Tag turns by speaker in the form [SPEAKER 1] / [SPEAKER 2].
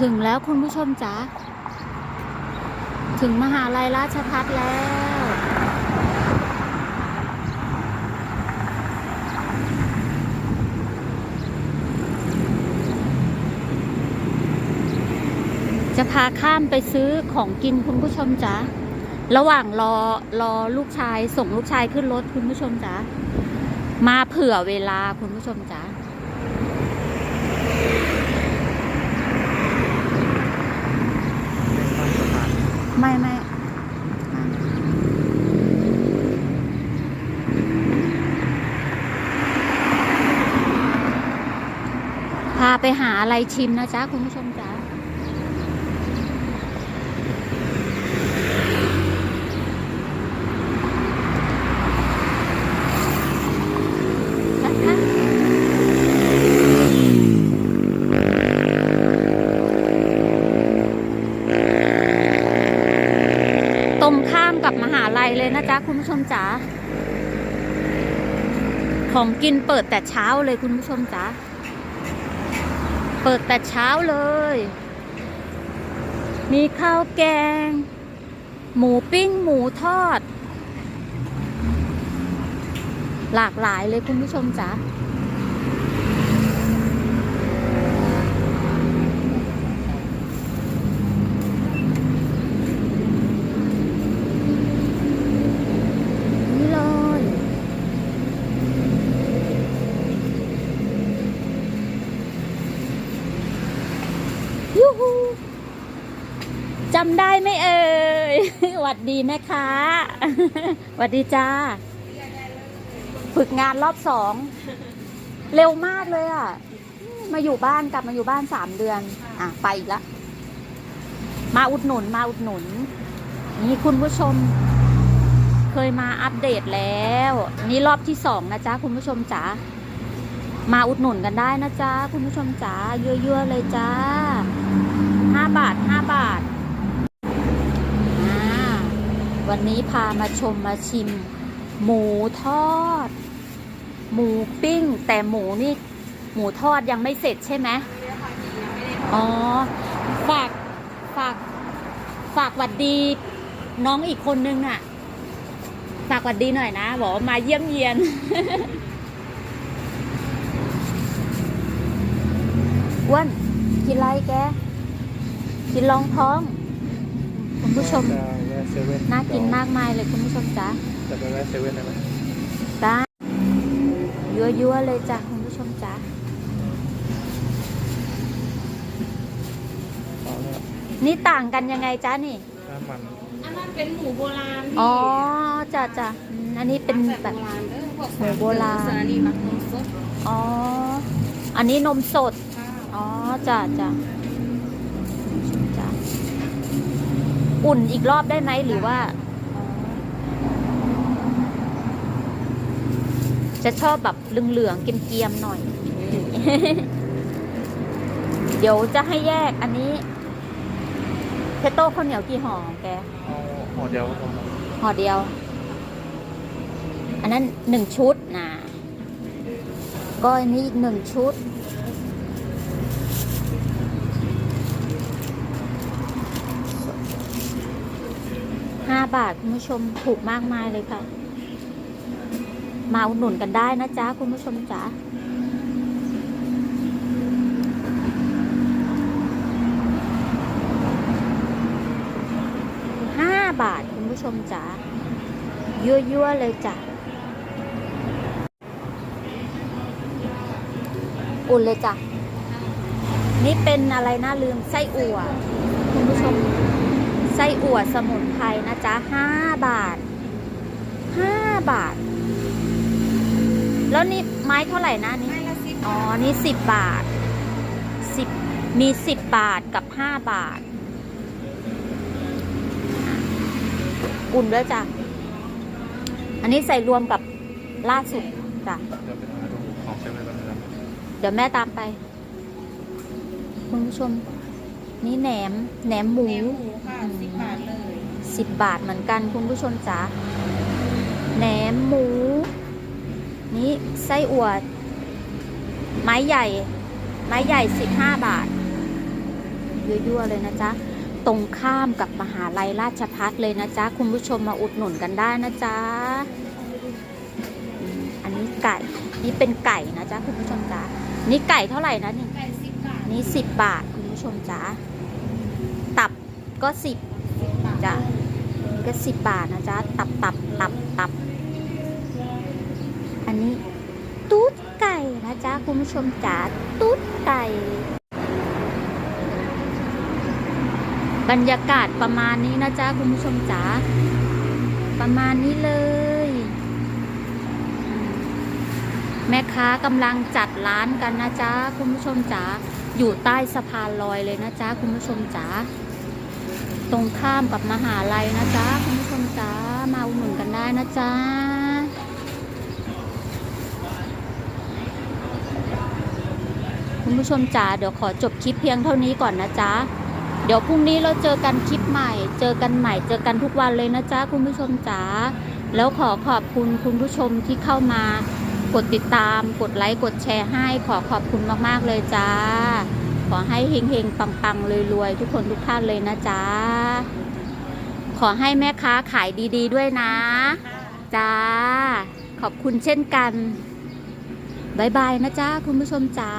[SPEAKER 1] ถึงแล้วคุณผู้ชมจ๋าถึงมหาลัยราชพัฒแล้ว จะพาข้ามไปซื้อของกินคุณผู้ชมจ๋าระหว่างรอรอลูกชายส่งลูกชายขึ้นรถคุณผู้ชมจ๋ามาเผื่อเวลาคุณผู้ชมจ๋า ไม่ไม่พาไปหาอะไรชิมนะจ๊ะ คุณผู้ชมจ๊ะจ๊ะจ๊ะตรงข้ามกับมหาลัย เลยนะจ๊ะคุณผู้ชมจ๋าของกินเปิดแต่เช้าเลยคุณผู้ชมจ๋าเปิดแต่เช้าเลย มีข้าวแกง หมูปิ้ง หมูทอด หลากหลายเลยคุณผู้ชมจ๋า นี่เลย ยูฮู จำได้ไหมเอ่ยหวัดดีแม่ค้าหวัดดีจ้า ฝึกงานรอบสอง เร็วมากเลยอะ มาอยู่บ้านกลับมาอยู่บ้านสามเดือน อะ ไปอีกละ มาอุดหนุนมาอุดหนุน นี่คุณผู้ชม เคยมาอัปเดตแล้ว นี่รอบที่สองนะจ๊ะคุณผู้ชมจ๋า มาอุดหนุนกันได้นะจ๊ะคุณผู้ชมจ๋าเยอะๆเลยจ้าห้าบาทห้าบาท วันนี้พามาชมมาชิม หมูทอด หมูปิ้ง แต่หมูนี่ หมูทอดยังไม่เสร็จใช่ไหมอ๋อ ฝาก ฝาก ฝากหวัดดี น้องอีกคนนึงอะ ฝากหวัดดีหน่อยนะ บอกว่ามาเยี่ยมเยียน อ้วนกินไรแก กินรองท้อง คุณผู้ชม
[SPEAKER 2] เซเว่น
[SPEAKER 1] น่ากินมากมายเลยคุณผู้ชมจ้า
[SPEAKER 2] จะไปแวะเซเว่นได้ไหม
[SPEAKER 1] จ้ายั่วๆเลยจ้ะคุณผู้ชมจ้า
[SPEAKER 2] เอาแล้ว
[SPEAKER 1] นี่ต่างกันยังไงจ้านี่
[SPEAKER 2] น้ำมัน
[SPEAKER 3] อันนั้นเป็นหมูโบราณพี่
[SPEAKER 1] อ๋อจ้ะจ้ะอืมอันนี้เป็น
[SPEAKER 3] แบบ
[SPEAKER 1] แบบ
[SPEAKER 3] โบราณเด้อพวก
[SPEAKER 1] หมูโบราณ
[SPEAKER 3] สาลีมักนมสด
[SPEAKER 1] อ๋ออันนี้นมสด
[SPEAKER 3] ค่ะ
[SPEAKER 1] อ๋อจ้ะจ้ะจ้ะ อุ่นอีกรอบได้ไหมหรือว่า จะชอบแบบเหลืองๆเกรียมๆหน่อย เดี๋ยวจะให้แยกอันนี้เพโต้ข้าวเหนียวกี่ห่อแก
[SPEAKER 2] เอาห่อเดียวก็พอ
[SPEAKER 1] ห่อเดียว อันนั้นหนึ่งชุดนะก็อันนี้อีกหนึ่งชุด บาทคุณผู้ชมถูกมากมายเลยค่ะ มาอุดหนุนกันได้นะจ๊ะคุณผู้ชมจ๊ะห้าบาทคุณผู้ชมจ๋ายั่วๆเลยจ้ะอุ่นเลยจ้ะนี่เป็นอะไรนะลืมไส้อั่วคุณผู้ชม ไส้อั่วสมุนไพรนะจ๊ะห้าบาทห้าบาท แล้วนี่ไม้เท่าไหร่นะนี่
[SPEAKER 3] ไม่ละสิบ
[SPEAKER 1] อ๋อ นี่สิบบาทสิบมีสิบบาทกับห้าบาท อุ่นด้วยจ้ะ อันนี้ใส่รวมกับล่าสุดจ้ะ
[SPEAKER 2] เดี๋ยวไปหาดูของเซเว่นกันนะครับ
[SPEAKER 1] เดี๋ยวแม่ตามไป คุณผู้ชม นี่แหนมแหนมหมู
[SPEAKER 3] แหนมหมูค่ะสิบบาทเลย
[SPEAKER 1] สิบบาทเหมือนกันคุณผู้ชมจ๋าแหนมหมู นี่ไส้อั่วไม้ใหญ่ ไม้ใหญ่สิบห้าบาทยั่วๆเลยนะจ๊ะ ตรงข้ามกับมหาลัยราชพัฒเลยนะจ๊ะ คุณผู้ชมมาอุดหนุนกันได้นะจ๊ะอืมอันนี้ไก่ นี่เป็นไก่นะจ๊ะ คุณผู้ชมจ๊ะนี่ไก่เท่าไหร่นะนี่
[SPEAKER 3] ไก่สิบบาท
[SPEAKER 1] นี่สิบบาท คุณผู้ชมจ๊ะตับ ก็สิบจ้ะนี่ก็สิบบาทนะจ๊ะ ตับตับตับตับ อันนี้ตุ๊ดไก่นะจ๊ะ คุณผู้ชมจ๋าตุ๊ดไก่ บรรยากาศประมาณนี้นะจ๊ะ คุณผู้ชมจ๋าประมาณนี้เลย แม่ค้ากำลังจัดร้านกันนะจ๊ะ คุณผู้ชมจ๋าอยู่ใต้สะพานลอยเลยนะจ๊ะ คุณผู้ชมจ๋า ตรงข้ามกับมหาลัยนะจ๊ะคุณผู้ชมจ๋ามาอุดหนุนกันได้นะจ๊ะคุณผู้ชมจ๋าเดี๋ยวขอจบคลิปเพียงเท่านี้ก่อนนะจ๊ะเดี๋ยวพรุ่งนี้เราเจอกันคลิปใหม่ เจอกันใหม่ เจอกันทุกวันเลยนะจ๊ะคุณผู้ชมจ๋าแล้วขอขอบคุณคุณผู้ชมที่เข้ามากดติดตาม กดไลค์ กดแชร์ให้ ขอขอบคุณมาก ๆ เลยจ้า ขอให้เฮงๆ ปังๆรวยๆ ทุกคนทุกท่านเลยนะจ๊ะ ขอให้แม่ค้าขายดีๆด้วยนะ จ้า ขอบคุณเช่นกันบายบายนะจ๊ะ คุณผู้ชมจ้า